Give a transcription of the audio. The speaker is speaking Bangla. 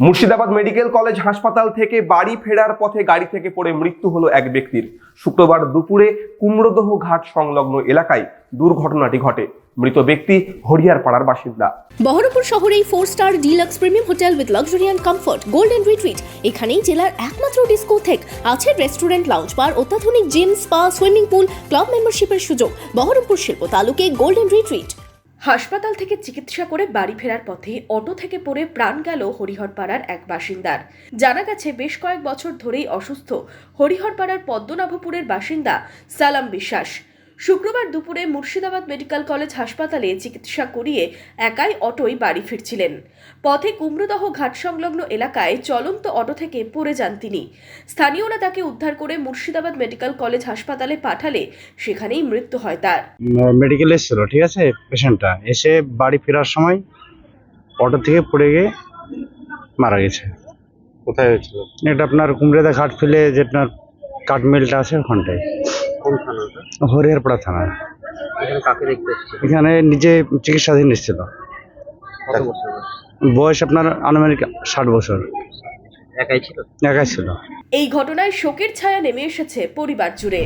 মুর্শিদাবাদ মেডিকেল কলেজ হাসপাতাল থেকে বাড়ি ফেরার পথে গাড়ি থেকে পড়ে মৃত্যু হলো এক ব্যক্তির। শুক্রবার দুপুরে কুমড়োদহ ঘাট সংলগ্ন এলাকায় দুর্ঘটনাটি ঘটে। মৃত ব্যক্তি হরিয়ারপাড়ার বাসিন্দা। বহরমপুর শহরেই four star deluxe premium hotel with luxury and comfort golden retreat এখানেই জেলার একমাত্র ডিস্কোথেক আছে রেস্টুরেন্ট লাউঞ্জ বার অত্যাধুনিক gym spa swimming pool club মেম্বারশিপের সুযোগ। বহরমপুর শিল্প তালুকে গোল্ডেন রিট্রিট হাসপাতাল থেকে চিকিৎসা করে বাড়ি ফেরার পথে অটো থেকে পড়ে প্রাণ গেল হরিহরপাড়ার এক বাসিন্দার। জানা গেছে, বেশ কয়েক বছর ধরেই অসুস্থ। হরিহরপাড়ার পদ্মনাভপুরের বাসিন্দা সালাম বিশ্বাস। শুক্রবার দুপুরে মুর্শিদাবাদ মেডিকেল কলেজ হাসপাতালে চিকিৎসা করিয়ে একাই অটোয় বাড়ি ফিরছিলেন। পথে কুমড়োদহ ঘাট সংলগ্ন এলাকায় চলন্ত অটো থেকে পড়ে যান তিনি। স্থানীয়রা তাকে উদ্ধার করে মুর্শিদাবাদ মেডিকেল কলেজ হাসপাতালে পাঠালে সেখানেই মৃত্যু হয় তার। মেডিকেলে এসেছিল ঠিক আছে? পেশেন্টটা এসে বাড়ি ফেরার সময় অটো থেকে পড়ে গিয়ে মারা গেছে। কোথায় হয়েছিল? এটা আপনার কুমড়েদা ঘাট ফেলে যে আপনার কাঠমিলটা আছে ওখানটায়। কোন হরিহরপাড়া থানা। এখানে কাকে দেখতে এসেছিল এখানে নিজে চিকিৎসাধীন এসেছিল। কত বছর বয়স? বয়স আপনার আনুমানিক ষাট বছর। একাই ছিল? একাই ছিল। এই ঘটনায় শোকের ছায়া নেমে এসেছে পরিবার জুড়ে।